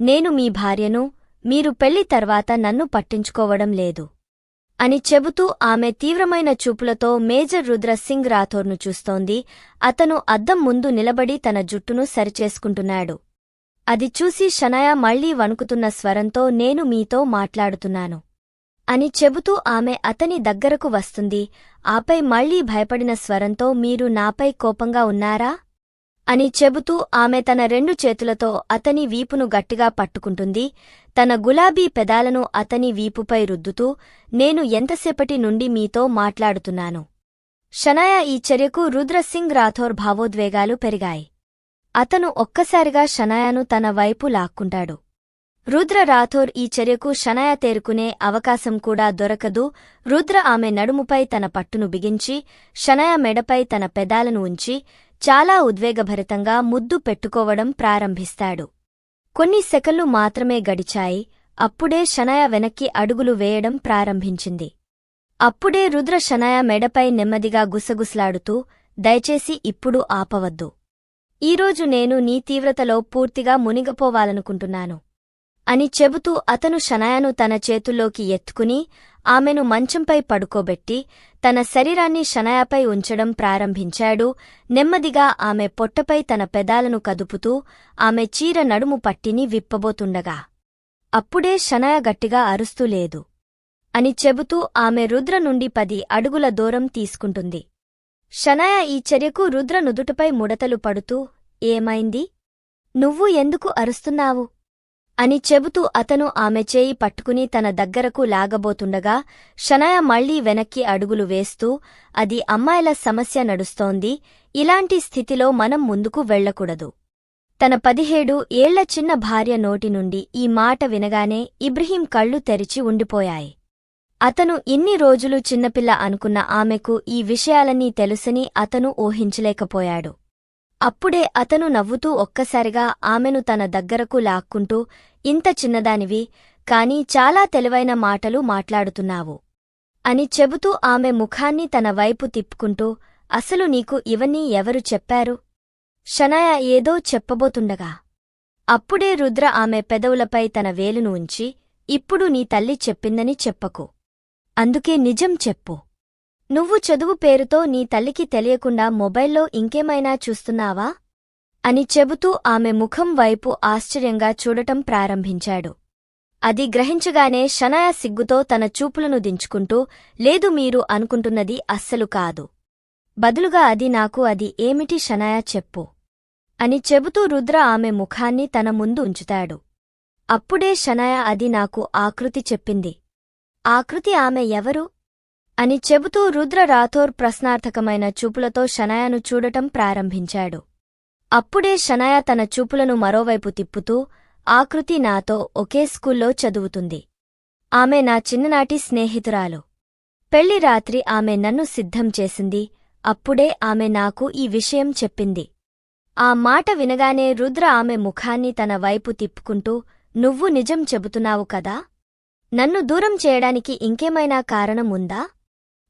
నేను మీ భార్యను మీరు పెళ్ళి తర్వాత నన్ను పట్టించుకోవడం లేదు. అని చెబుతూ ఆమె తీవ్రమైన చూపులతో మేజర్ రుద్ర సింగ్ రాథోర్ను చూస్తోంది. అతను అద్దం ముందు నిలబడి తన జుట్టును సరిచేసుకుంటున్నాడు. అది చూసి షనయ మళ్ళీ వణుకుతున్న స్వరంతో నేను మీతో మాట్లాడుతున్నాను. అని చెబుతూ ఆమె అతని దగ్గరకు వస్తుంది. ఆపై మళ్ళీ భయపడిన స్వరంతో మీరు నాపై కోపంగా ఉన్నారా? అని చెబుతూ ఆమె తన రెండు చేతులతో అతని వీపును గట్టిగా పట్టుకుంటుంది. తన గులాబీ పెదాలను అతని వీపుపై రుద్దుతూ నేను ఎంతసేపటి నుండి మీతో మాట్లాడుతున్నాను? షనాయ ఈ చర్యకు రుద్రసింగ్ రాథోర్ భావోద్వేగాలు పెరిగాయి. అతను ఒక్కసారిగా షనాయాను తన వైపు లాక్కుంటాడు. రుద్ర రాథోర్ ఈ చర్యకు షనాయ తేరుకునే అవకాశం కూడా దొరకదు. రుద్ర ఆమె నడుముపై తన పట్టును బిగించి షనాయ మెడపై తన పెదాలను ఉంచి చాలా ఉద్వేగభరితంగా ముద్దు పెట్టుకోవడం ప్రారంభిస్తాడు. కొన్ని సెకన్లు మాత్రమే గడిచాయి అప్పుడే షనయ వెనక్కి అడుగులు వేయడం ప్రారంభించింది. అప్పుడే రుద్ర షనయ మెడపై నెమ్మదిగా గుసగుసలాడుతూ దయచేసి ఇప్పుడు ఆపవద్దు. ఈరోజు నేను నీ తీవ్రతలో పూర్తిగా మునిగపోవాలనుకుంటున్నాను అని చెబుతూ అతను శనయను తన చేతుల్లోకి ఎత్తుకుని ఆమెను మంచంపై పడుకోబెట్టి తన శరీరాన్ని షనయాపై ఉంచడం ప్రారంభించాడు. నెమ్మదిగా ఆమె పొట్టపై తన పెదాలను కదుపుతూ ఆమె చీర నడుము పట్టిని విప్పబోతుండగా అప్పుడే షనయ గట్టిగా అరుస్తూ లేదు అని చెబుతూ ఆమె రుద్ర నుండి పది అడుగుల దూరం తీసుకుంటుంది. షనయ ఈ చర్యకు రుద్ర నుదుటపై ముడతలు పడుతూ ఏమైంది? నువ్వు ఎందుకు అరుస్తున్నావు? అని చెబుతూ అతను ఆమె చేయి పట్టుకుని తన దగ్గరకు లాగబోతుండగా షనయ మళ్ళీ వెనక్కి అడుగులు వేస్తూ అది అమ్మాయిల సమస్య నడుస్తోంది ఇలాంటి స్థితిలో మనం ముందుకు వెళ్ళకూడదు తన పదిహేడు ఏళ్ళ చిన్న భార్య నోటి నుండి ఈ మాట వినగానే ఇబ్రహీం కళ్ళు తెరిచి ఉండిపోయాయి. అతను ఇన్ని రోజులు చిన్నపిల్ల అనుకున్న ఆమెకు ఈ విషయాలన్నీ తెలుసని అతను ఊహించలేకపోయాడు. అప్పుడే అతను నవ్వుతూ ఒక్కసారిగా ఆమెను తన దగ్గరకు లాక్కుంటూ ఇంత చిన్నదానివి కాని చాలా తెలివైన మాటలు మాట్లాడుతున్నావు అని చెబుతూ ఆమె ముఖాన్ని తన వైపు తిప్పుకుంటూ అసలు నీకు ఇవన్నీ ఎవరు చెప్పారు? షనాయ ఏదో చెప్పబోతుండగా. అప్పుడే రుద్ర ఆమె పెదవులపై తన వేలును ఉంచి ఇప్పుడు నీ తల్లి చెప్పిందని చెప్పకు. అందుకే నిజం చెప్పు. నువ్వు చదువు పేరుతో నీ తల్లికి తెలియకుండా మొబైల్లో ఇంకేమైనా చూస్తున్నావా? అని చెబుతూ ఆమె ముఖం వైపు ఆశ్చర్యంగా చూడటం ప్రారంభించాడు. అది గ్రహించగానే షనాయ సిగ్గుతో తన చూపులను దించుకుంటూ లేదు మీరు అనుకుంటున్నది అస్సలు కాదు. బదులుగా అది నాకు అది ఏమిటి షనాయ చెప్పు. అని చెబుతూ రుద్ర ఆమె ముఖాన్ని తన ముందు ఉంచుతాడు. అప్పుడే షనాయ అది నాకు ఆకృతి చెప్పింది. ఆకృతి ఆమె ఎవరు? అని చెబుతూ రుద్ర రాథోర్ ప్రశ్నార్థకమైన చూపులతో షనాయాను చూడటం ప్రారంభించాడు. అప్పుడే షనాయ తన చూపులను మరోవైపు తిప్పుతూ ఆకృతి నాతో ఒకే స్కూల్లో చదువుతుంది. ఆమె నా చిన్ననాటి స్నేహితురాలు. పెళ్ళి రాత్రి ఆమె నన్ను సిద్ధం చేసింది. అప్పుడే ఆమె నాకు ఈ విషయం చెప్పింది. ఆ మాట వినగానే రుద్ర ఆమె ముఖాన్ని తన వైపు తిప్పుకుంటూ నువ్వు నిజం చెబుతున్నావు కదా? నన్ను దూరం చేయడానికి ఇంకేమైనా కారణం ఉందా?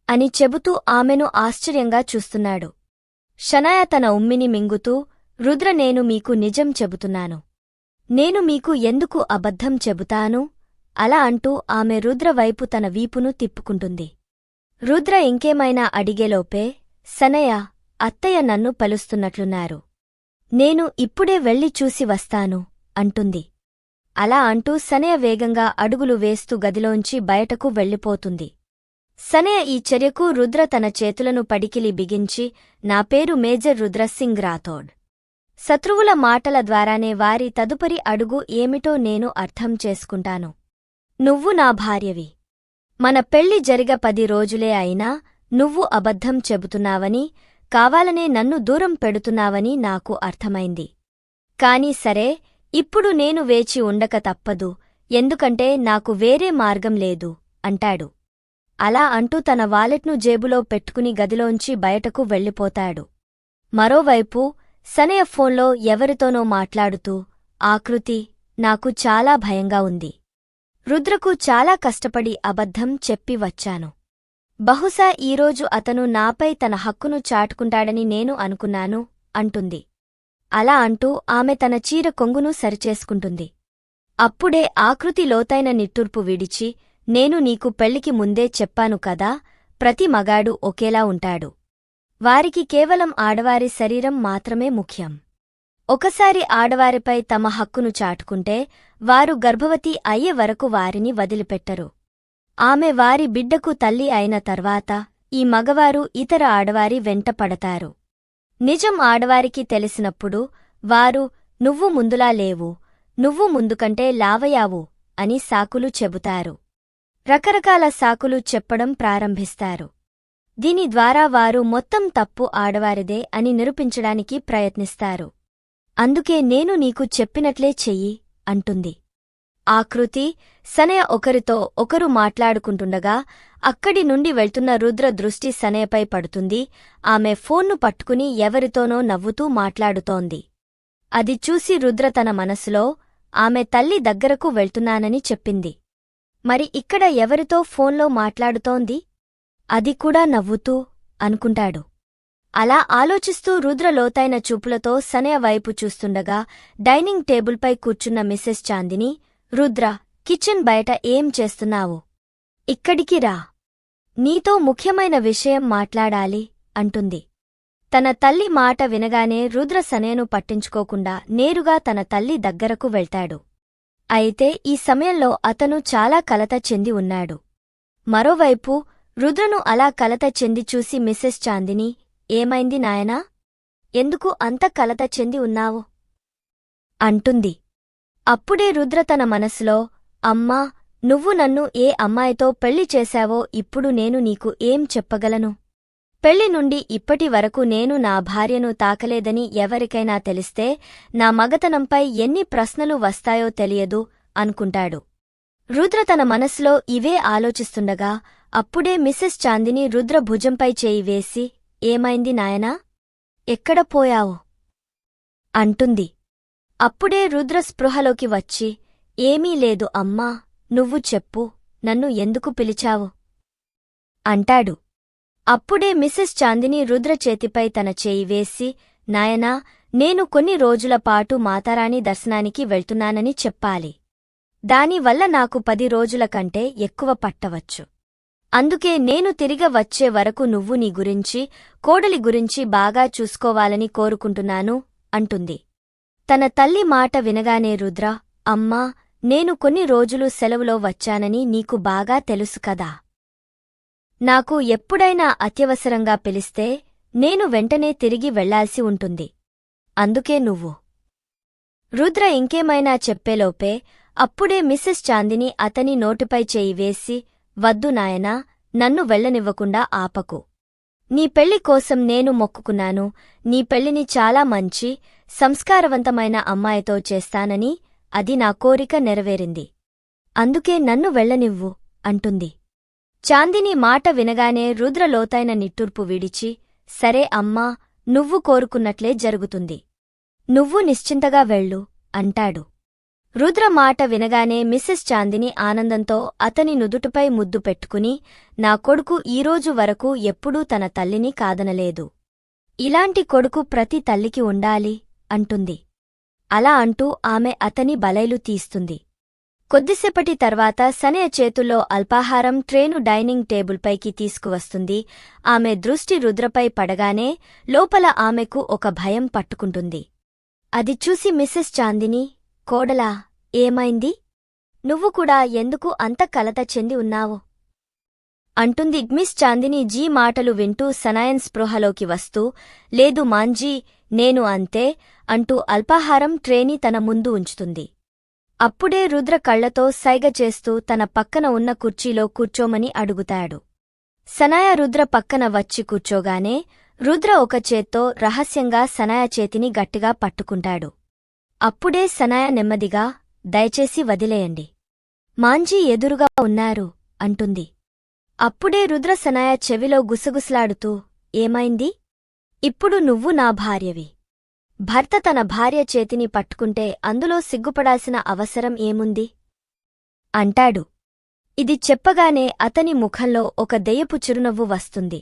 అని చెబుతూ ఆమెను ఆశ్చర్యంగా చూస్తున్నాడు. షనాయ తన ఉమ్మిని మింగుతూ రుద్ర నేను మీకు నిజం చెబుతున్నాను. నేను మీకు ఎందుకు అబద్ధం చెబుతాను? అలా అంటూ ఆమె రుద్ర వైపు తన వీపును తిప్పుకుంటుంది. రుద్ర ఇంకేమైనా అడిగేలోపే సనయ అత్తయ్య నన్ను పలుస్తున్నట్లున్నారు. నేను ఇప్పుడే వెళ్ళి చూసి వస్తాను అంటుంది. అలా అంటూ సనయ వేగంగా అడుగులు వేస్తూ గదిలోంచి బయటకు వెళ్ళిపోతుంది. సనయ ఈ చర్యకు రుద్ర తన చేతులను పడికిలి బిగించి నా పేరు మేజర్ రుద్రసింగ్ రాథోడ్. శత్రువుల మాటల ద్వారానే వారి తదుపరి అడుగు ఏమిటో నేను అర్థం చేసుకుంటాను. నువ్వు నా భార్యవి. మన పెళ్ళి జరిగ పది రోజులే అయినా నువ్వు అబద్ధం చెబుతున్నావని కావాలనే నన్ను దూరం పెడుతున్నావని నాకు అర్థమైంది. కాని సరే ఇప్పుడు నేను వేచి ఉండక తప్పదు ఎందుకంటే నాకు వేరే మార్గం లేదు అంటాడు. అలా అంటూ తన వాలెట్ను జేబులో పెట్టుకుని గదిలోంచి బయటకు వెళ్ళిపోతాడు. మరోవైపు సనయ ఫోన్లో ఎవరితోనో మాట్లాడుతూ ఆకృతి నాకు చాలా భయంగా ఉంది. రుద్రకు చాలా కష్టపడి అబద్ధం చెప్పి వచ్చాను. బహుశా ఈరోజు అతను నాపై తన హక్కును చాటుకుంటాడని నేను అనుకున్నాను అంటుంది. అలా అంటూ ఆమె తన చీర కొంగును సరిచేసుకుంటుంది. అప్పుడే ఆకృతి లోతైన నిట్టూర్పు విడిచి నేను నీకు పెళ్ళికి ముందే చెప్పాను కదా ప్రతి మగాడు ఒకేలా ఉంటాడు. వారికి కేవలం ఆడవారి శరీరం మాత్రమే ముఖ్యం. ఒకసారి ఆడవారిపై తమ హక్కును చాటుకుంటే వారు గర్భవతి అయ్యే వరకు వారిని వదిలిపెట్టరు. ఆమె వారి బిడ్డకు తల్లి అయిన తర్వాత ఈ మగవారు ఇతర ఆడవారి వెంట పడతారు. నిజం ఆడవారికి తెలిసినప్పుడు వారు నువ్వు ముందులా లేవు నువ్వు ముందుకంటే లావయావు అని సాకులు చెబుతారు. రకరకాల సాకులు చెప్పడం ప్రారంభిస్తారు. దీని ద్వారా వారు మొత్తం తప్పు ఆడవారిదే అని నిరూపించడానికి ప్రయత్నిస్తారు. అందుకే నేను నీకు చెప్పినట్లే చెయ్యి అంటుంది. ఆకృతి సనయ ఒకరితో ఒకరు మాట్లాడుకుంటుండగా అక్కడి నుండి వెళ్తున్న రుద్ర దృష్టి సనయపై పడుతుంది. ఆమె ఫోన్ను పట్టుకుని ఎవరితోనో నవ్వుతూ మాట్లాడుతోంది. అది చూసి రుద్ర తన మనసులో ఆమె తల్లి దగ్గరకు వెళ్తున్నానని చెప్పింది. మరి ఇక్కడ ఎవరితో ఫోన్లో మాట్లాడుతోంది? అది కూడా నవ్వుతూ అనుకుంటాడు. అలా ఆలోచిస్తూ రుద్ర లోతైన చూపులతో సనయ వైపు చూస్తుండగా డైనింగ్ టేబుల్పై కూర్చున్న మిస్సెస్ చాందిని రుద్ర కిచెన్ బయట ఏం చేస్తున్నావు? ఇక్కడికి రా. నీతో ముఖ్యమైన విషయం మాట్లాడాలి అంటుంది. తన తల్లి మాట వినగానే రుద్ర సనయను పట్టించుకోకుండా నేరుగా తన తల్లి దగ్గరకు వెళ్తాడు. అయితే ఈ సమయంలో అతను చాలా కలత చెంది ఉన్నాడు. మరోవైపు రుద్రను అలా కలత చెంది చూసి మిస్సెస్ చాందిని ఏమైంది నాయనా? ఎందుకు అంత కలత చెంది ఉన్నావు? అంటుంది. అప్పుడే రుద్ర తన మనసులో అమ్మా నువ్వు నన్ను ఏ అమ్మాయితో పెళ్ళి చేశావో ఇప్పుడు నేను నీకు ఏం చెప్పగలను? పెళ్ళి నుండి ఇప్పటి వరకు నేను నా భార్యను తాకలేదని ఎవరికైనా తెలిస్తే నా మగతనంపై ఎన్ని ప్రశ్నలు వస్తాయో తెలియదు అనుకుంటాడు. రుద్ర తన మనసులో ఇవే ఆలోచిస్తుండగా అప్పుడే మిస్సెస్ చాందిని రుద్ర భుజంపై చేయి వేసి ఏమైంది నాయనా? ఎక్కడ పోయావు? అంటుంది. అప్పుడే రుద్ర స్పృహలోకి వచ్చి ఏమీ లేదు అమ్మా నువ్వు చెప్పు నన్ను ఎందుకు పిలిచావు? అంటాడు. అప్పుడే మిసెస్ చాందిని రుద్ర చేతిపై తన చేయి వేసి నాయనా నేను కొన్ని రోజుల పాటు మాతారాణి దర్శనానికి వెళ్తున్నానని చెప్పాలి. దానివల్ల నాకు పది రోజుల కంటే ఎక్కువ పట్టవచ్చు. అందుకే నేను తిరిగ వచ్చే వరకు నువ్వు నీ గురించి కోడలి గురించి బాగా చూసుకోవాలని కోరుకుంటున్నాను అంటుంది. తన తల్లి మాట వినగానే రుద్ర అమ్మా నేను కొన్ని రోజులు సెలవులో వచ్చానని నీకు బాగా తెలుసు కదా. నాకు ఎప్పుడైనా అత్యవసరంగా పిలిస్తే నేను వెంటనే తిరిగి వెళ్ళాల్సి ఉంటుంది. అందుకే నువ్వు. రుద్ర ఇంకేమైనా చెప్పేలోపే అప్పుడే మిస్సెస్ చాందిని అతని నోటిపై చేయి వేసి వద్దు నాయనా నన్ను వెళ్ళనివ్వకుండా ఆపకు. నీ పెళ్ళి కోసం నేను మొక్కుకున్నాను నీ పెళ్ళిని చాలా మంచి సంస్కారవంతమైన అమ్మాయితో చేస్తానని అది నా కోరిక నెరవేరింది. అందుకే నన్ను వెళ్ళనివ్వు అంటుంది. చాందిని మాట వినగానే రుద్ర లోతైన నిట్టూర్పు విడిచి సరే అమ్మా నువ్వు కోరుకున్నట్లే జరుగుతుంది. నువ్వు నిశ్చింతగా వెళ్ళు అంటాడు. రుద్ర మాట వినగానే మిస్సెస్ చాందిని ఆనందంతో అతని నుదుటుపై ముద్దు పెట్టుకుని నా కొడుకు ఈరోజు వరకు ఎప్పుడూ తన తల్లిని కాదనలేదు. ఇలాంటి కొడుకు ప్రతి తల్లికి ఉండాలి అంటుంది. అలా అంటూ ఆమె అతని బలైలు తీస్తుంది. కొద్దిసేపటి తర్వాత సనయ చేతుల్లో అల్పాహారం ట్రేను డైనింగ్ టేబుల్పైకి తీసుకువస్తుంది. ఆమె దృష్టి రుద్రపై పడగానే లోపల ఆమెకు ఒక భయం పట్టుకుంటుంది. అది చూసి మిస్సెస్ చాందిని కోడలా ఏమైంది? నువ్వు కూడా ఎందుకు అంత కలత చెంది ఉన్నావు? అంటుంది మిస్ చాందిని జీ మాటలు వింటూ సనాయన్ స్పృహలోకి వస్తూ లేదు మాంజీ నేను అంతే అంటూ అల్పాహారం ట్రేని తన ముందు ఉంచుతుంది. అప్పుడే రుద్ర కళ్ళతో సైగ చేస్తూ తన పక్కన ఉన్న కుర్చీలో కూర్చోమని అడుగుతాడు. సనాయ రుద్ర పక్కన వచ్చి కూర్చోగానే రుద్ర ఒక చేత్తో రహస్యంగా సనాయ చేతిని గట్టిగా పట్టుకుంటాడు. అప్పుడే సనాయ నెమ్మదిగా దయచేసి వదిలేయండి. మాంజీ ఎదురుగా ఉన్నారు అంటుంది. అప్పుడే రుద్ర సనాయ చెవిలో గుసగుసలాడుతూ ఏమైంది? ఇప్పుడు నువ్వు నా భార్యవి. భర్త తన భార్య చేతిని పట్టుకుంటే అందులో సిగ్గుపడాల్సిన అవసరం ఏముంది? అంటాడు. ఇది చెప్పగానే అతని ముఖంలో ఒక దెయ్యపు చిరునవ్వు వస్తుంది.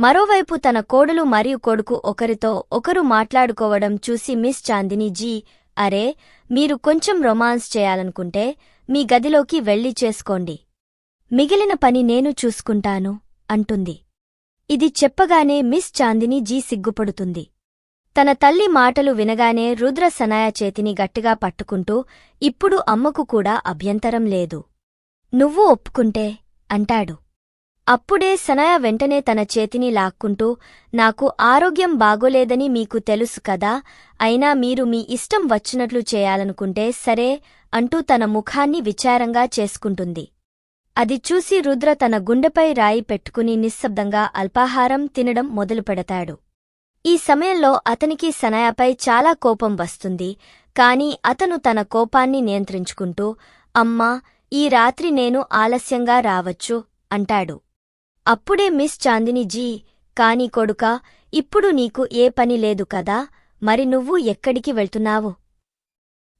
మరోవైపు తన కోడలు మరియు కొడుకు ఒకరితో ఒకరు మాట్లాడుకోవడం చూసి మిస్ చాందిని జీ అరే మీరు కొంచెం రొమాన్స్ చేయాలనుకుంటే మీ గదిలోకి వెళ్ళి చేసుకోండి. మిగిలిన పని నేను చూసుకుంటాను అంటుంది. ఇది చెప్పగానే మిస్ చాందిని జీ సిగ్గుపడుతుంది. తన తల్లి మాటలు వినగానే రుద్ర సనాయ చేతిని గట్టిగా పట్టుకుంటూ ఇప్పుడు అమ్మకు కూడా అభ్యంతరం లేదు. నువ్వు ఒప్పుకుంటే అంటాడు. అప్పుడే సనాయ వెంటనే తన చేతిని లాక్కుంటూ నాకు ఆరోగ్యం బాగోలేదని మీకు తెలుసు కదా అయినా మీరు మీ ఇష్టం వచ్చినట్లు చేయాలనుకుంటే సరే అంటూ తన ముఖాన్ని విచారంగా చేసుకుంటుంది. అది చూసి రుద్ర తన గుండెపై రాయి పెట్టుకుని నిశ్శబ్దంగా అల్పాహారం తినడం మొదలుపెడతాడు. ఈ సమయంలో అతనికి సనయాపై చాలా కోపం వస్తుంది. కాని అతను తన కోపాన్ని నియంత్రించుకుంటూ అమ్మా ఈ రాత్రి నేను ఆలస్యంగా రావచ్చు అంటాడు. అప్పుడే మిస్ చాందిని జీ కాని కొడుకా ఇప్పుడు నీకు ఏ పని లేదు కదా మరి నువ్వు ఎక్కడికి వెళ్తున్నావు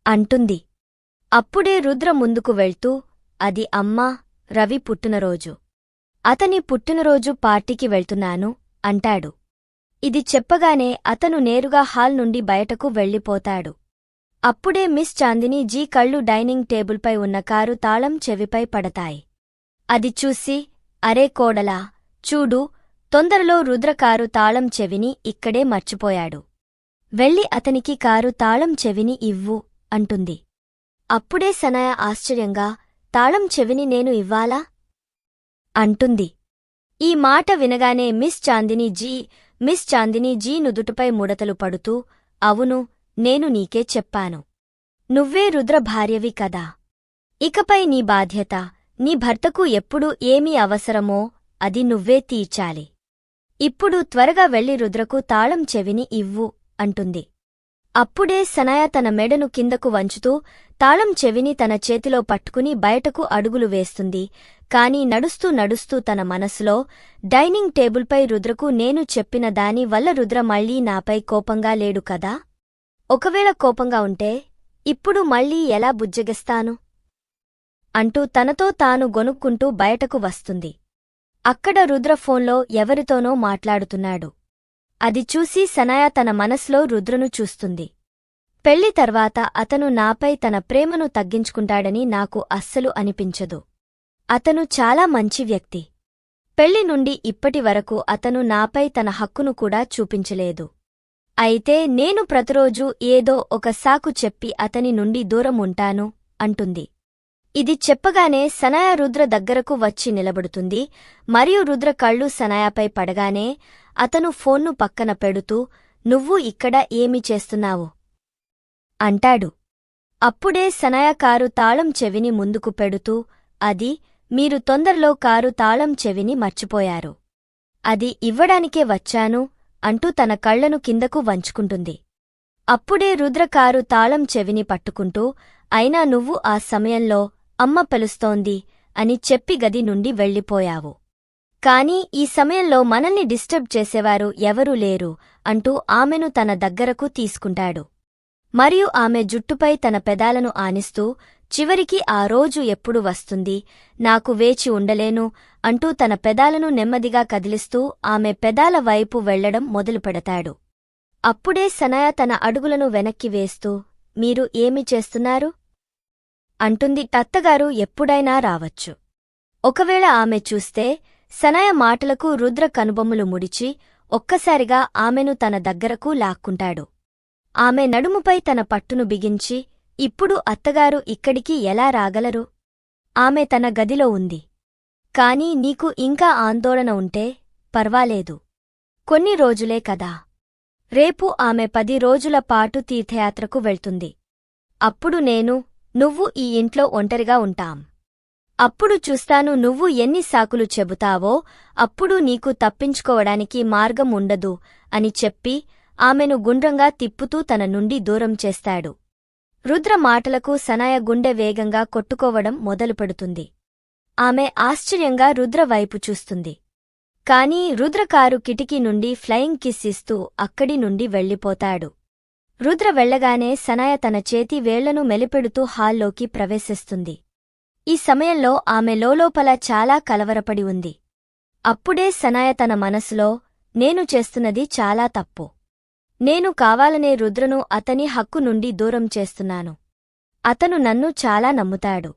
అంటుంది. అప్పుడే రుద్ర ముందుకు వెళ్తూ అది అమ్మా రవి పుట్టినరోజు. అతని పుట్టినరోజు పార్టీకి వెళ్తున్నాను అంటాడు. ఇది చెప్పగానే అతను నేరుగా హాల్ నుండి బయటకు వెళ్ళిపోతాడు. అప్పుడే మిస్ చాందిని జీ కళ్ళు డైనింగ్ టేబుల్పై ఉన్న కారు తాళం చెవిపై పడతాయి. అది చూసి అరే కోడలా చూడు తొందరలో రుద్ర కారు తాళం చెవిని ఇక్కడే మర్చిపోయాడు. వెళ్ళి అతనికి కారు తాళం చెవిని ఇవ్వు అంటుంది. అప్పుడే సనయ ఆశ్చర్యంగా తాళం చెవిని నేను ఇవ్వాలా? అంటుంది. ఈ మాట వినగానే మిస్ చాందిని జీ మిస్ చాందిని జీ నుదుటిపై ముడతలు పడుతూ అవును నేను నీకే చెప్పాను. నువ్వే రుద్ర భార్యవి కదా. ఇకపై నీ బాధ్యత నీ భర్తకు ఎప్పుడు ఏమీ అవసరమో అది నువ్వే తీర్చాలి. ఇప్పుడు త్వరగా వెళ్ళి రుద్రకు తాళం చెవిని ఇవ్వు అంటుంది. అప్పుడే సనాయ తన మెడను కిందకు వంచుతూ తాళం చెవిని తన చేతిలో పట్టుకుని బయటకు అడుగులు వేస్తుంది. కాని నడుస్తూ నడుస్తూ తన మనసులో డైనింగ్ టేబుల్పై రుద్రకు నేను చెప్పిన దాని వల్ల రుద్ర మళ్ళీ నాపై కోపంగా లేడు కదా? ఒకవేళ కోపంగా ఉంటే ఇప్పుడు మళ్ళీ ఎలా బుజ్జగిస్తాను? అంటూ తనతో తాను గొనుక్కుంటూ బయటకు వస్తుంది. అక్కడ రుద్ర ఫోన్లో ఎవరితోనో మాట్లాడుతున్నాడు. అది చూసి సనయ తన మనస్లో రుద్రను చూస్తుంది. పెళ్ళి తర్వాత అతను నాపై తన ప్రేమను తగ్గించుకుంటాడని నాకు అస్సలు అనిపించదు. అతను చాలా మంచి వ్యక్తి. పెళ్ళి నుండి ఇప్పటి వరకు అతను నాపై తన హక్కును కూడా చూపించలేదు. అయితే నేను ప్రతిరోజూ ఏదో ఒక సాకు చెప్పి అతని నుండి దూరం ఉంటాను అంటుంది. ఇది చెప్పగానే సనయ రుద్ర దగ్గరకు వచ్చి నిలబడుతుంది. మరియు రుద్ర కళ్ళు సనాయాపై పడగానే అతను ఫోన్ను పక్కన పెడుతూ నువ్వు ఇక్కడ ఏమి చేస్తున్నావు? అంటాడు. అప్పుడే సనయ కారు తాళం చెవిని ముందుకు పెడుతూ అది మీరు తొందరలో కారు తాళం చెవిని మర్చిపోయారు. అది ఇవ్వడానికే వచ్చాను అంటూ తన కళ్ళను కిందకు వంచుకుంటుంది. అప్పుడే రుద్ర కారు తాళం చెవిని పట్టుకుంటూ అయినా నువ్వు ఆ సమయంలో అమ్మ పిలుస్తోంది అని చెప్పి గది నుండి వెళ్ళిపోయావు. కాని ఈ సమయంలో మనల్ని డిస్టర్బ్ చేసేవారు ఎవరూ లేరు అంటూ ఆమెను తన దగ్గరకు తీసుకుంటాడు. మరియు ఆమె జుట్టుపై తన పెదాలను ఆనిస్తూ చివరికి ఆ రోజు ఎప్పుడు వస్తుంది నాకు వేచి ఉండలేను అంటూ తన పెదాలను నెమ్మదిగా కదిలిస్తూ ఆమె పెదాల వైపు వెళ్ళడం మొదలుపెడతాడు అప్పుడే సనయ తన అడుగులను వెనక్కి వేస్తూ మీరు ఏమి చేస్తున్నారు? అంటుంది తత్తగారు ఎప్పుడైనా రావచ్చు. ఒకవేళ ఆమె చూస్తే సనయ మాటలకు రుద్ర కనుబొమ్మలు ముడిచి ఒక్కసారిగా ఆమెను తన దగ్గరకు లాక్కుంటాడు. ఆమె నడుముపై తన పట్టును బిగించి ఇప్పుడు అత్తగారు ఇక్కడికి ఎలా రాగలరు? ఆమె తన గదిలో ఉంది. కాని నీకు ఇంకా ఆందోళన ఉంటే పర్వాలేదు. కొన్ని రోజులే కదా. రేపు ఆమె పది రోజుల పాటు తీర్థయాత్రకు వెళ్తుంది. అప్పుడు నేను నువ్వు ఈ ఇంట్లో ఒంటరిగా ఉంటాం. అప్పుడు చూస్తాను నువ్వు ఎన్ని సాకులు చెబుతావో అప్పుడు నీకు తప్పించుకోవడానికి మార్గం ఉండదు అని చెప్పి ఆమెను గుండ్రంగా తిప్పుతూ తన నుండి దూరం చేస్తాడు. రుద్ర మాటలకు సనాయ గుండె వేగంగా కొట్టుకోవడం మొదలుపెడుతుంది. ఆమె ఆశ్చర్యంగా రుద్ర వైపు చూస్తుంది. కాని రుద్రకారు కిటికీ నుండి ఫ్లయింగ్ కిస్ ఇస్తూ అక్కడి నుండి వెళ్ళిపోతాడు. రుద్ర వెళ్ళగానే సనాయ తన చేతి వేళ్ళను మెలిపెడుతూ హాల్లోకి ప్రవేశిస్తుంది. ఈ సమయంలో ఆమె లోలోపల చాలా కలవరపడి ఉంది. అప్పుడే సనాయ తన మనసులో నేను చేస్తున్నది చాలా తప్పు. నేను కావాలనే రుద్రను అతని హక్కు నుండి దూరం చేస్తున్నాను. అతను నన్ను చాలా నమ్ముతాడు.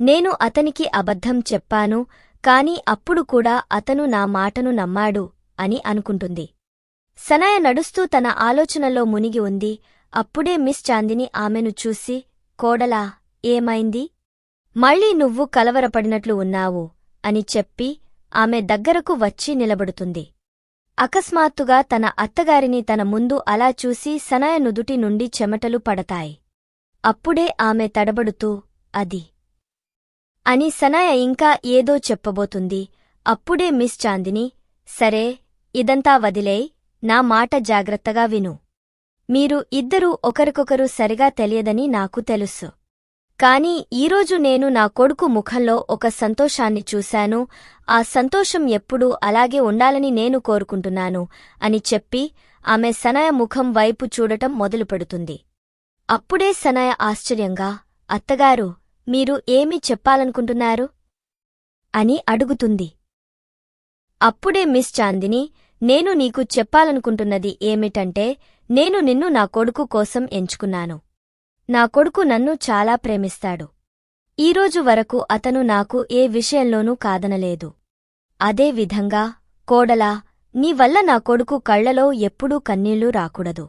నేను అతనికి అబద్ధం చెప్పాను కాని అప్పుడు కూడా అతను నా మాటను నమ్మాడు అని అనుకుంటుంది. సనాయ నడుస్తూ తన ఆలోచనలో మునిగి ఉంది. అప్పుడే మిస్ చాందిని ఆమెను చూసి కోడలా ఏమైంది? మళ్ళీ నువ్వు కలవరపడినట్లు ఉన్నావు అని చెప్పి ఆమె దగ్గరకు వచ్చి నిలబడుతుంది. అకస్మాత్తుగా తన అత్తగారిని తన ముందు అలా చూసి సనాయ నుదుటి నుండి చెమటలు పడతాయి. అప్పుడే ఆమె తడబడుతూ అది అని సనాయ ఇంకా ఏదో చెప్పబోతుంది. అప్పుడే మిస్ చాందిని సరే ఇదంతా వదిలేయ్. నా మాట జాగ్రత్తగా విను. మీరు ఇద్దరూ ఒకరికొకరు సరిగా తెలియదని నాకు తెలుసు. కాని ఈరోజు నేను నా కొడుకు ముఖంలో ఒక సంతోషాన్ని చూశాను. ఆ సంతోషం ఎప్పుడూ అలాగే ఉండాలని నేను కోరుకుంటున్నాను అని చెప్పి ఆమె సనయ ముఖం వైపు చూడటం మొదలుపెడుతుంది. అప్పుడే సనయ ఆశ్చర్యంగా అత్తగారు మీరు ఏమి చెప్పాలనుకుంటున్నారు? అని అడుగుతుంది. అప్పుడే మిస్ చాందిని నేను నీకు చెప్పాలనుకుంటున్నది ఏమిటంటే నేను నిన్ను నా కొడుకు కోసం ఎంచుకున్నాను. నా కొడుకు నన్ను చాలా ప్రేమిస్తాడు. ఈరోజు వరకు అతను నాకు ఏ విషయంలోనూ కాదనలేదు. అదే విధంగా కోడలా నీ వల్ల నా కొడుకు కళ్ళలో ఎప్పుడూ కన్నీళ్ళు రాకూడదు.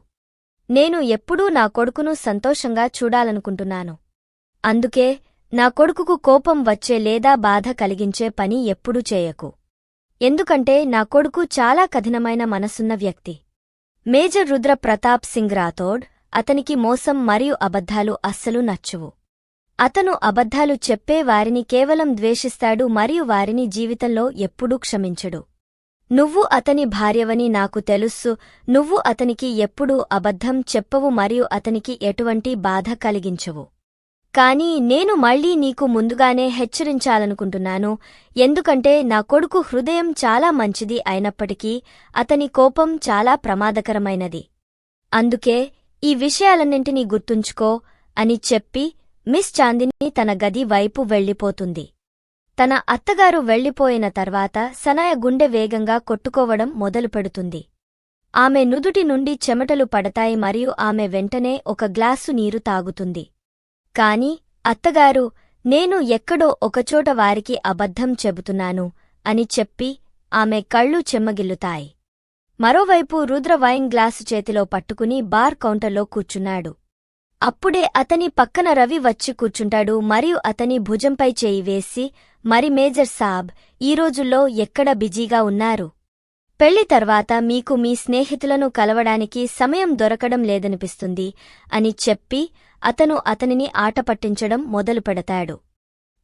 నేను ఎప్పుడూ నా కొడుకును సంతోషంగా చూడాలనుకుంటున్నాను. అందుకే నా కొడుకుకు కోపం వచ్చే లేదా బాధ కలిగించే పని ఎప్పుడూ చేయకు. ఎందుకంటే నా కొడుకు చాలా కఠినమైన మనసున్న వ్యక్తి. మేజర్ రుద్ర ప్రతాప్ సింగ్ రాథోడ్ అతనికి మోసం మరియు అబద్ధాలు అస్సలు నచ్చువు. అతను అబద్ధాలు చెప్పే వారిని కేవలం ద్వేషిస్తాడు మరియు వారిని జీవితంలో ఎప్పుడూ క్షమించడు. నువ్వు అతని భార్యవని నాకు తెలుస్సు నువ్వు అతనికి ఎప్పుడూ అబద్ధం చెప్పవు మరియు అతనికి ఎటువంటి బాధ కలిగించవు. కాని నేను మళ్ళీ నీకు ముందుగానే హెచ్చరించాలనుకుంటున్నాను. ఎందుకంటే నా కొడుకు హృదయం చాలా మంచిది అయినప్పటికీ అతని కోపం చాలా ప్రమాదకరమైనది. అందుకే ఈ విషయాలన్నింటినీ గుర్తుంచుకో అని చెప్పి మిస్ చాందిని తన గది వైపు వెళ్ళిపోతుంది. తన అత్తగారు వెళ్ళిపోయిన తర్వాత సనాయ గుండె వేగంగా కొట్టుకోవడం మొదలుపెడుతుంది ఆమె నుదుటి నుండి చెమటలు పడతాయి మరియు ఆమె వెంటనే ఒక గ్లాసు నీరు తాగుతుంది. కాని అత్తగారు నేను ఎక్కడో ఒకచోట వారికి అబద్ధం చెబుతున్నాను అని చెప్పి ఆమె కళ్ళు చెమ్మగిల్లుతాయి. మరోవైపు రుద్ర వైన్ గ్లాసు చేతిలో పట్టుకుని బార్ కౌంటర్లో కూర్చున్నాడు. అప్పుడే అతని పక్కన రవి వచ్చి కూర్చుంటాడు మరియు అతని భుజంపై చేయి వేసి మరి మేజర్ సాబ్ ఈ రోజుల్లో ఎక్కడ బిజీగా ఉన్నారు? పెళ్ళి తర్వాత మీకు మీ స్నేహితులను కలవడానికి సమయం దొరకడం లేదనిపిస్తుంది అని చెప్పి అతను అతనిని ఆట పట్టించడం మొదలుపెడతాడు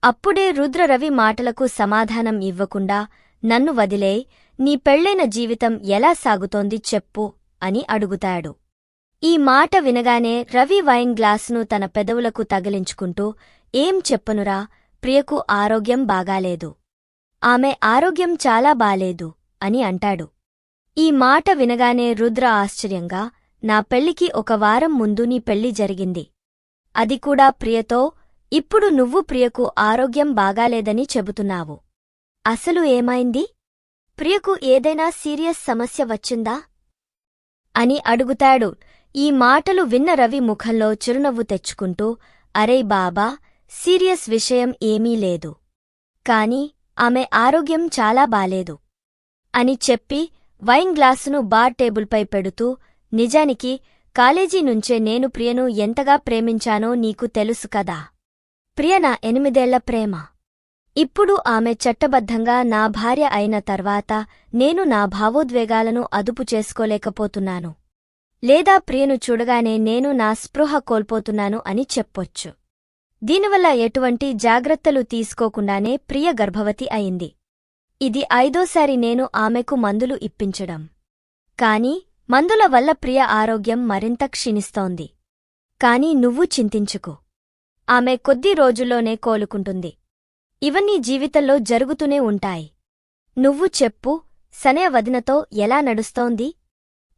అప్పుడే రుద్రరవి మాటలకు సమాధానం ఇవ్వకుండా నన్ను వదిలే నీ పెళ్ళైన జీవితం ఎలా సాగుతోంది చెప్పు అని అడుగుతాడు. ఈ మాట వినగానే రవి వైన్ గ్లాసును తన పెదవులకు తగిలించుకుంటూ ఏం చెప్పనురా ప్రియకు ఆరోగ్యం బాగాలేదు. ఆమె ఆరోగ్యం చాలా బాలేదు అని అంటాడు. ఈ మాట వినగానే రుద్ర ఆశ్చర్యంగా నా పెళ్ళికి ఒక వారం ముందు నీ పెళ్ళి జరిగింది. అది కూడా ప్రియతో ఇప్పుడు నువ్వు ప్రియకు ఆరోగ్యం బాగాలేదని చెబుతున్నావు. అసలు ఏమైంది? ప్రియకు ఏదైనా సీరియస్ సమస్య వచ్చిందా? అని అడుగుతాడు. ఈ మాటలు విన్న రవి ముఖంలో చిరునవ్వు తెచ్చుకుంటూ అరే బాబా సీరియస్ విషయం ఏమీ లేదు. కాని ఆమె ఆరోగ్యం చాలా బాలేదు. అని చెప్పి వైన్ గ్లాసును బార్ టేబుల్పై పెడుతూ నిజానికి కాలేజీ నుంచే నేను ప్రియను ఎంతగా ప్రేమించానో నీకు తెలుసు కదా. ప్రియ నా ఎనిమిదేళ్ళ ప్రేమ. ఇప్పుడు ఆమె చట్టబద్ధంగా నా భార్య అయిన తర్వాత నేను నా భావోద్వేగాలను అదుపు చేసుకోలేకపోతున్నాను. లేదా ప్రియను చూడగానే నేను నా స్పృహ కోల్పోతున్నాను అని చెప్పొచ్చు. దీనివల్ల ఎటువంటి జాగ్రత్తలు తీసుకోకుండానే ప్రియ గర్భవతి అయింది. ఇది ఐదోసారి నేను ఆమెకు మందులు ఇప్పించడం. కాని మందుల వల్ల ప్రియ ఆరోగ్యం మరింత క్షీణిస్తోంది. కాని నువ్వు చింతించుకు. ఆమె కొద్ది రోజుల్లోనే కోలుకుంటుంది. ఇవన్నీ జీవితంలో జరుగుతూనే ఉంటాయి. నువ్వు చెప్పు సనే వదినతో ఎలా నడుస్తోంది?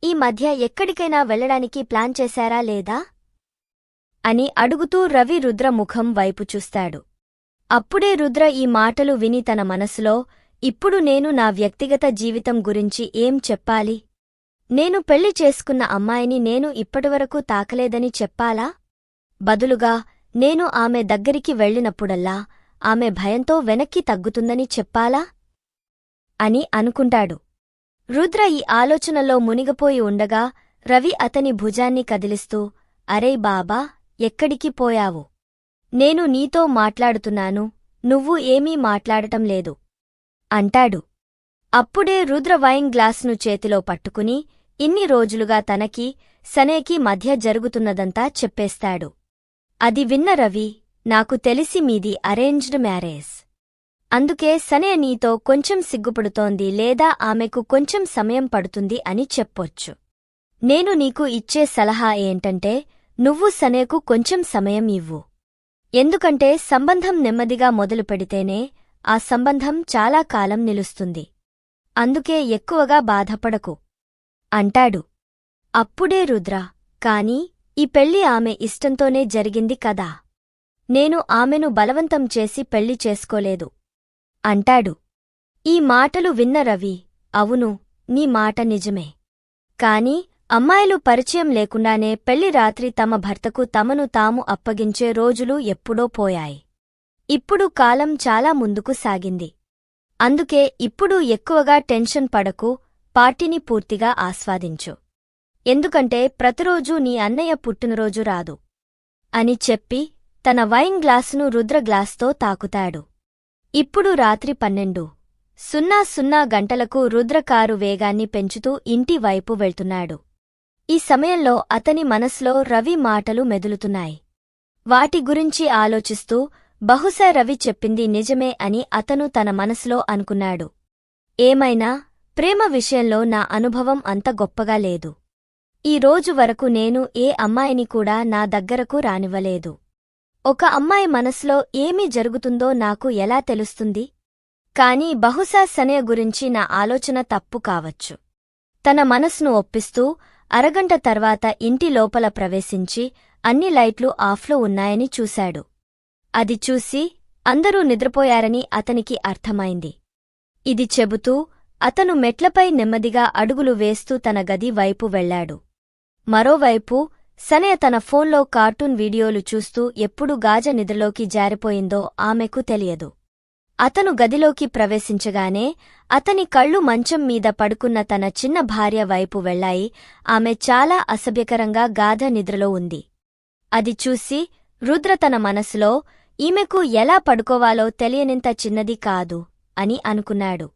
ఈ మధ్య ఎక్కడికైనా వెళ్ళడానికి ప్లాన్ చేశారా లేదా? అని అడుగుతూ రవి రుద్ర ముఖం వైపు చూస్తాడు. అప్పుడే రుద్ర ఈ మాటలు విని తన మనసులో ఇప్పుడు నేను నా వ్యక్తిగత జీవితం గురించి ఏం చెప్పాలి? నేను పెళ్ళి చేసుకున్న అమ్మాయిని నేను ఇప్పటివరకు తాకలేదని చెప్పాలా? బదులుగా నేను ఆమె దగ్గరికి వెళ్ళినప్పుడల్లా ఆమె భయంతో వెనక్కి తగ్గుతుందని చెప్పాలా? అని అనుకుంటాడు. రుద్ర ఈ ఆలోచనలో మునిగిపోయి ఉండగా రవి అతని భుజాన్ని కదిలిస్తూ అరే బాబా ఎక్కడికి పోయావు? నేను నీతో మాట్లాడుతున్నాను నువ్వు ఏమీ మాట్లాడటం లేదు అంటాడు. అప్పుడే రుద్ర వైన్ గ్లాస్ను చేతిలో పట్టుకుని ఇన్ని రోజులుగా తనకి సనేకి మధ్య జరుగుతున్నదంతా చెప్పేస్తాడు. అది విన్న రవి నాకు తెలిసి మీది అరేంజ్డ్ మ్యారేజ్. అందుకే సనే నీతో కొంచెం సిగ్గుపడుతోంది లేదా ఆమెకు కొంచెం సమయం పడుతుంది అని చెప్పొచ్చు. నేను నీకు ఇచ్చే సలహా ఏంటంటే నువ్వు సనేకు కొంచెం సమయం ఇవ్వు. ఎందుకంటే సంబంధం నెమ్మదిగా మొదలు పెడితేనే ఆ సంబంధం చాలా కాలం నిలుస్తుంది. అందుకే ఎక్కువగా బాధపడకు. అంటాడు. అప్పుడే రుద్ర కాని ఈ పెళ్ళి ఆమె ఇష్టంతోనే జరిగింది కదా. నేను ఆమెను బలవంతం చేసి పెళ్ళి చేసుకోలేదు అంటాడు. ఈ మాటలు విన్న రవి అవును నీ మాట నిజమే. కాని అమ్మాయిలు పరిచయం లేకుండానే పెళ్ళి రాత్రి తమ భర్తకు తమను తాము అప్పగించే రోజులు ఎప్పుడో పోయాయి. ఇప్పుడు కాలం చాలా ముందుకు సాగింది. అందుకే ఇప్పుడు ఎక్కువగా టెన్షన్ పడకు పార్టీని పూర్తిగా ఆస్వాదించు. ఎందుకంటే ప్రతిరోజూ నీ అన్నయ్య పుట్టినరోజు రాదు. అని చెప్పి తన వైన్ గ్లాసును రుద్ర గ్లాస్తో తాకుతాడు. ఇప్పుడు రాత్రి పన్నెండు. సున్నా సున్నా గంటలకు రుద్ర కారు వేగాన్ని పెంచుతూ ఇంటి వైపు వెళ్తున్నాడు. ఈ సమయంలో అతని మనసులో రవి మాటలు మెదులుతున్నాయి. వాటి గురించి ఆలోచిస్తూ బహుశా రవి చెప్పింది నిజమే అని అతను తన మనసులో అనుకున్నాడు. ఏమైనా? ప్రేమ విషయంలో నా అనుభవం అంత గొప్పగా లేదు. ఈ రోజు వరకు నేను ఏ అమ్మాయిని కూడా నా దగ్గరకు రానివ్వలేదు. ఒక అమ్మాయి మనసులో ఏమీ జరుగుతుందో నాకు ఎలా తెలుస్తుంది? కాని బహుశా సనయ గురించి నా ఆలోచన తప్పు కావచ్చు. తన మనసును ఒప్పిస్తూ అరగంట తర్వాత ఇంటి లోపల ప్రవేశించి అన్ని లైట్లు ఆఫ్లో ఉన్నాయని చూశాడు. అది చూసి అందరూ నిద్రపోయారని అతనికి అర్థమైంది. ఇది చెబుతూ అతను మెట్లపై నెమ్మదిగా అడుగులు వేస్తూ తన గది వైపు వెళ్ళాడు మరోవైపు సనే తన ఫోన్లో కార్టూన్ వీడియోలు చూస్తూ ఎప్పుడు గాజ నిద్రలోకి జారిపోయిందో ఆమెకు తెలియదు. అతను గదిలోకి ప్రవేశించగానే అతని కళ్ళు మంచం మీద పడుకున్న తన చిన్న భార్య వైపు వెళ్ళాయి ఆమె చాలా అసభ్యకరంగా గాధ నిద్రలో ఉంది. అది చూసి రుద్ర తన మనసులో ఈమెకు ఎలా పడుకోవాలో తెలియనింత చిన్నది కాదు అని అనుకున్నాడు.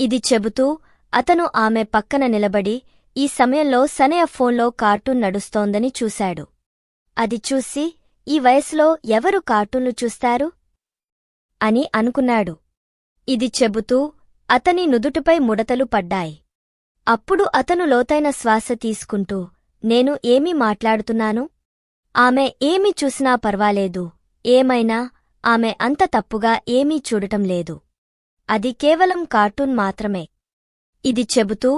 ఇది చెబుతూ అతను ఆమె పక్కన నిలబడి ఈ సమయంలో సనయ ఫోన్లో కార్టూన్ నడుస్తోందని చూశాడు. అది చూసి ఈ వయసులో ఎవరు కార్టూన్లు చూస్తారు? అని అనుకున్నాడు. ఇది చెబుతూ అతని నుదుటిపై ముడతలు పడ్డాయి. అప్పుడు అతను లోతైన శ్వాస తీసుకుంటూ నేను ఏమీ మాట్లాడుతున్నాను? ఆమె ఏమి చూసినా పర్వాలేదు. ఏమైనా ఆమె అంత తప్పుగా ఏమీ చూడటం లేదు. అది కేవలం కార్టూన్ మాత్రమే. ఇది చెబుతూ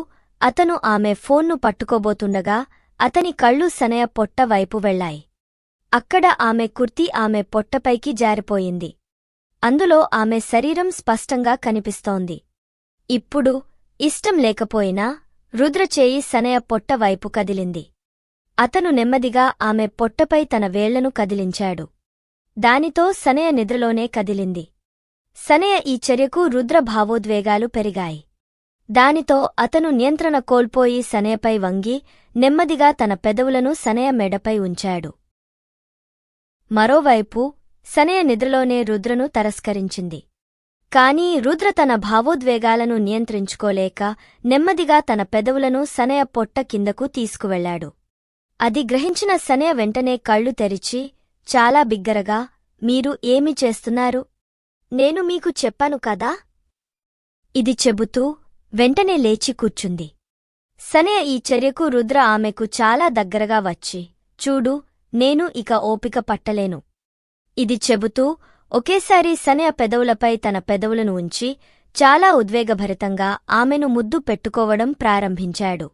అతను ఆమె ఫోన్ను పట్టుకోబోతుండగా అతని కళ్ళు సనయ పొట్ట వైపు వెళ్ళాయి అక్కడ ఆమె కుర్తి ఆమె పొట్టపైకి జారిపోయింది. అందులో ఆమె శరీరం స్పష్టంగా కనిపిస్తోంది. ఇప్పుడు ఇష్టం లేకపోయినా రుద్రచేయి సనయ పొట్ట వైపు కదిలింది. అతను నెమ్మదిగా ఆమె పొట్టపై తన వేళ్ళను కదిలించాడు. దానితో సనయ నిద్రలోనే కదిలింది. సనయ ఈ చర్యకు రుద్ర భావోద్వేగాలు పెరిగాయి. దానితో అతను నియంత్రణ కోల్పోయి సనయపై వంగి నెమ్మదిగా తన పెదవులను సనయ మెడపై ఉంచాడు. మరోవైపు సనయ నిద్రలోనే రుద్రను తరస్కరించింది. కాని రుద్ర తన భావోద్వేగాలను నియంత్రించుకోలేక నెమ్మదిగా తన పెదవులను సనయ పొట్ట కిందకు తీసుకువెళ్ళాడు అది గ్రహించిన సనయ వెంటనే కళ్ళు తెరిచి చాలా బిగ్గరగా మీరు ఏమి చేస్తున్నారు? నేను మీకు చెప్పాను కదా? ఇది చెబుతూ వెంటనే లేచి కూర్చుంది. సనయ ఈ చర్యకు రుద్ర ఆమెకు చాలా దగ్గరగా వచ్చి చూడు నేను ఇక ఓపిక పట్టలేను. ఇది చెబుతూ ఒకేసారి సనయ పెదవులపై తన పెదవులను ఉంచి చాలా ఉద్వేగభరితంగా ఆమెను ముద్దు పెట్టుకోవడం ప్రారంభించాడు.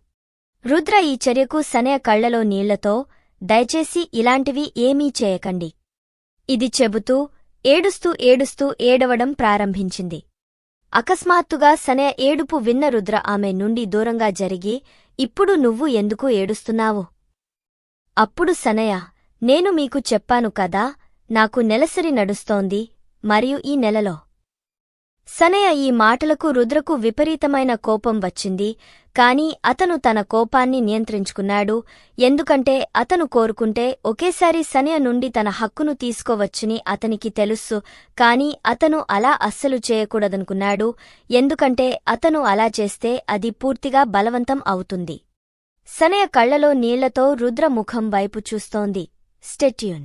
రుద్ర ఈ చర్యకు సనయ కళ్ళలో నీళ్ళతో దయచేసి ఇలాంటివి ఏమీ చేయకండి. ఇది చెబుతూ ఏడుస్తూ ఏడుస్తూ ఏడవడం ప్రారంభించింది. అకస్మాత్తుగా సనే ఏడుపు విన్న రుద్ర ఆమె నుండి దూరంగా జరిగి ఇప్పుడు నువ్వు ఎందుకు ఏడుస్తున్నావు? అప్పుడు సనయ నేను మీకు చెప్పాను కదా నాకు నెలసరి నడుస్తోంది మరియు ఈ నెలలో. సనయ ఈ మాటలకు రుద్రకు విపరీతమైన కోపం వచ్చింది కాని అతను తన కోపాన్ని నియంత్రించుకున్నాడు. ఎందుకంటే అతను కోరుకుంటే ఒకేసారి సనయ నుండి తన హక్కును తీసుకోవచ్చని అతనికి తెలుసు. కాని అతను అలా అస్సలు చేయకూడదనుకున్నాడు. ఎందుకంటే అతను అలా చేస్తే అది పూర్తిగా బలవంతం అవుతుంది. సనయ కళ్ళలో నీళ్ళతో రుద్ర ముఖం వైపు చూస్తోంది. స్టెట్యూన్.